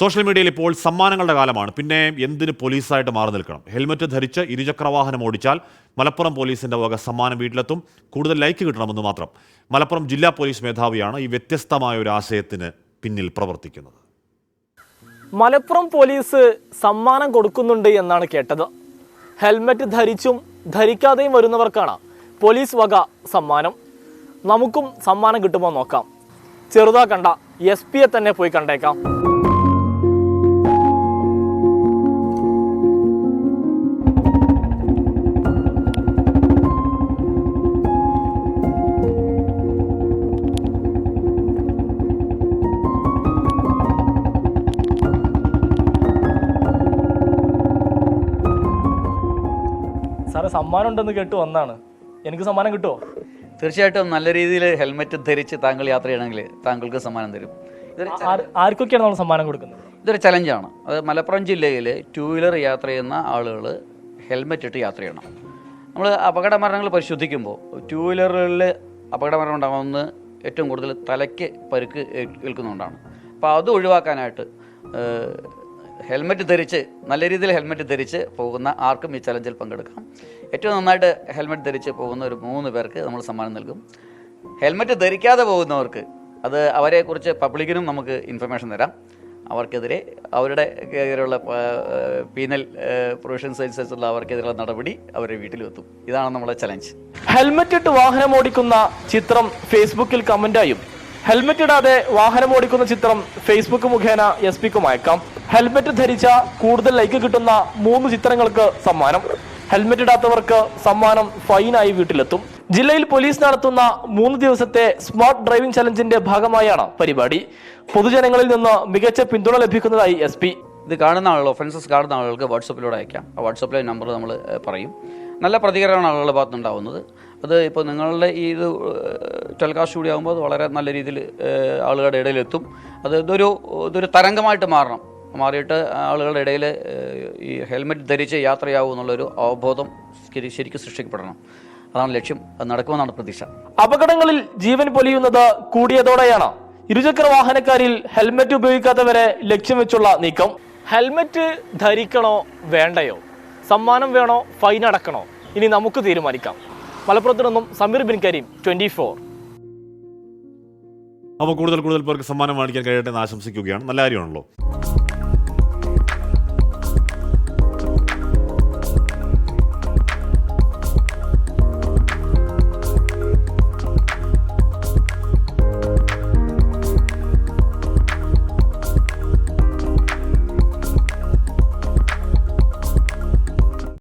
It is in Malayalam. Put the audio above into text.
സോഷ്യൽ മീഡിയയിൽ ഇപ്പോൾ സമ്മാനങ്ങളുടെ കാലമാണ്. പിന്നെ എന്തിന് പോലീസായിട്ട് മാറി നിൽക്കണം? ഹെൽമറ്റ് ധരിച്ച് ഇരുചക്രവാഹനം ഓടിച്ചാൽ മലപ്പുറം പോലീസിന്റെ വക സമ്മാനം വീട്ടിലെത്തും. കൂടുതൽ ലൈക്ക് കിട്ടണമെന്ന് മാത്രം. മലപ്പുറം ജില്ലാ പോലീസ് മേധാവിയാണ് ഈ വ്യത്യസ്തമായ ഒരു ആശയത്തിന് പിന്നിൽ പ്രവർത്തിക്കുന്നത്. മലപ്പുറം പോലീസ് സമ്മാനം കൊടുക്കുന്നുണ്ട് എന്നാണ് കേട്ടത്. ഹെൽമറ്റ് ധരിച്ചും ധരിക്കാതെയും വരുന്നവർക്കാണ് പോലീസ് വക സമ്മാനം. നമുക്കും സമ്മാനം കിട്ടുമോ നോക്കാം. ചെറുതാ കണ്ട എസ് പിയെ തന്നെ പോയി കണ്ടേക്കാം. സാറേ സമ്മാനം ഉണ്ടെന്ന് കേട്ട് വന്നാണ്. എനിക്ക് സമ്മാനം കിട്ടുമോ തീർച്ചയായിട്ടും നല്ല രീതിയിൽ ഹെൽമെറ്റ് ധരിച്ച് താങ്കൾ യാത്ര ചെയ്യണമെങ്കിൽ താങ്കൾക്ക് സമ്മാനം തരും. ആർക്കൊക്കെയാണ് നമ്മൾ സമ്മാനം കൊടുക്കുന്നത്? ഇതൊരു ചലഞ്ചാണ്. അത് മലപ്പുറം ജില്ലയിൽ ടൂ വീലർ യാത്ര ചെയ്യുന്ന ആളുകൾ ഹെൽമെറ്റ് ഇട്ട് യാത്ര ചെയ്യണം. നമ്മൾ അപകട മരണങ്ങൾ പരിശോധിക്കുമ്പോൾ ടൂ വീലറുകളിൽ അപകട മരണം ഉണ്ടാകുന്നത് ഏറ്റവും കൂടുതൽ തലയ്ക്ക് പരുക്ക് ഏൽ- ഏൽക്കുന്നതുകൊണ്ടാണ്. അപ്പോൾ അത് ഒഴിവാക്കാനായിട്ട് ഹെൽമെറ്റ് ധരിച്ച് നല്ല രീതിയിൽ ഹെൽമെറ്റ് ധരിച്ച് പോകുന്ന ആർക്കും ഈ ചലഞ്ചിൽ പങ്കെടുക്കാം. ഏറ്റവും നന്നായിട്ട് ഹെൽമെറ്റ് ധരിച്ച് പോകുന്ന ഒരു മൂന്ന് പേർക്ക് നമ്മൾ സമ്മാനം നൽകും. ഹെൽമെറ്റ് ധരിക്കാതെ പോകുന്നവർക്ക് അത് അവരെക്കുറിച്ച് പബ്ലിക്കിനും നമുക്ക് ഇൻഫർമേഷൻ തരാം. അവർക്കെതിരെ അവരുടെ എതിരെയുള്ള പീനൽ പ്രൊവിഷൻസ് അനുസരിച്ചുള്ള അവർക്കെതിരെയുള്ള നടപടി അവരുടെ വീട്ടിലെത്തും. ഇതാണ് നമ്മുടെ ചലഞ്ച്. ഹെൽമറ്റ് ഇട്ട് വാഹനം ഓടിക്കുന്ന ചിത്രം ഫേസ്ബുക്കിൽ കമന്റായും ഹെൽമറ്റ് ഇടാതെ വാഹനം ഓടിക്കുന്ന ചിത്രം ഫേസ്ബുക്ക് മുഖേന എസ് പിക്കും അയക്കാം ഹെൽമറ്റ് ധരിച്ച കൂടുതൽ ലൈക്ക് കിട്ടുന്ന മൂന്ന് ചിത്രങ്ങൾക്ക് സമ്മാനം. ഹെൽമറ്റ് ഇടാത്തവർക്ക് സമ്മാനം ഫൈനായി വീട്ടിലെത്തും. ജില്ലയിൽ പോലീസ് നടത്തുന്ന മൂന്ന് ദിവസത്തെ സ്മാർട്ട് ഡ്രൈവിംഗ് ചലഞ്ചിന്റെ ഭാഗമായാണ് പരിപാടി. പൊതുജനങ്ങളിൽ നിന്ന് മികച്ച പിന്തുണ ലഭിക്കുന്നതായി എസ് പി ഇത് കാണുന്ന ആളുകൾ ഒഫൻസസ് കാണുന്ന ആളുകൾക്ക് വാട്സപ്പിലൂടെ അയക്കാം. വാട്സപ്പിലെ നമ്പർ നമ്മൾ പറയും. നല്ല പ്രതികരണമാണ് ആളുകളുടെ ഭാഗത്ത് ഉണ്ടാവുന്നത് അത് ഇപ്പോൾ നിങ്ങളുടെ ഈ ഇത് ടെലികാസ്റ്റ് കൂടി ആകുമ്പോൾ അത് വളരെ നല്ല രീതിയിൽ ആളുകളുടെ ഇടയിലെത്തും. അത് ഇതൊരു ഇതൊരു തരംഗമായിട്ട് മാറണം. മാറിയിട്ട് ആളുകളുടെ ഇടയിൽ ഈ ഹെൽമെറ്റ് ധരിച്ച് യാത്രയാവും എന്നുള്ളൊരു അവബോധം ശരി- ശരിക്കും സൃഷ്ടിക്കപ്പെടണം. അതാണ് ലക്ഷ്യം. അത് നടക്കുമെന്നാണ് പ്രതീക്ഷ. അപകടങ്ങളിൽ ജീവൻ പൊലിയുന്നത് കൂടിയതോടെയാണ്. ഇരുചക്ര വാഹനക്കാരിൽ ഹെൽമെറ്റ് ഉപയോഗിക്കാത്തവരെ ലക്ഷ്യം വെച്ചുള്ള നീക്കം. ഹെൽമെറ്റ് ധരിക്കണോ വേണ്ടയോ? സമ്മാനം വേണോ? ഫൈൻ അടക്കണോ? ഇനി നമുക്ക് തീരുമാനിക്കാം. മലപ്പുറത്ത് നിന്നും സമീർ ബിൻ കരീം ട്വന്റി ഫോർ. അപ്പോൾ കൂടുതൽ കൂടുതൽ പേർക്ക് സമ്മാനം മേടിക്കാൻ കഴിയട്ടെ എന്ന് ആശംസിക്കുകയാണ്. നല്ല കാര്യമാണല്ലോ.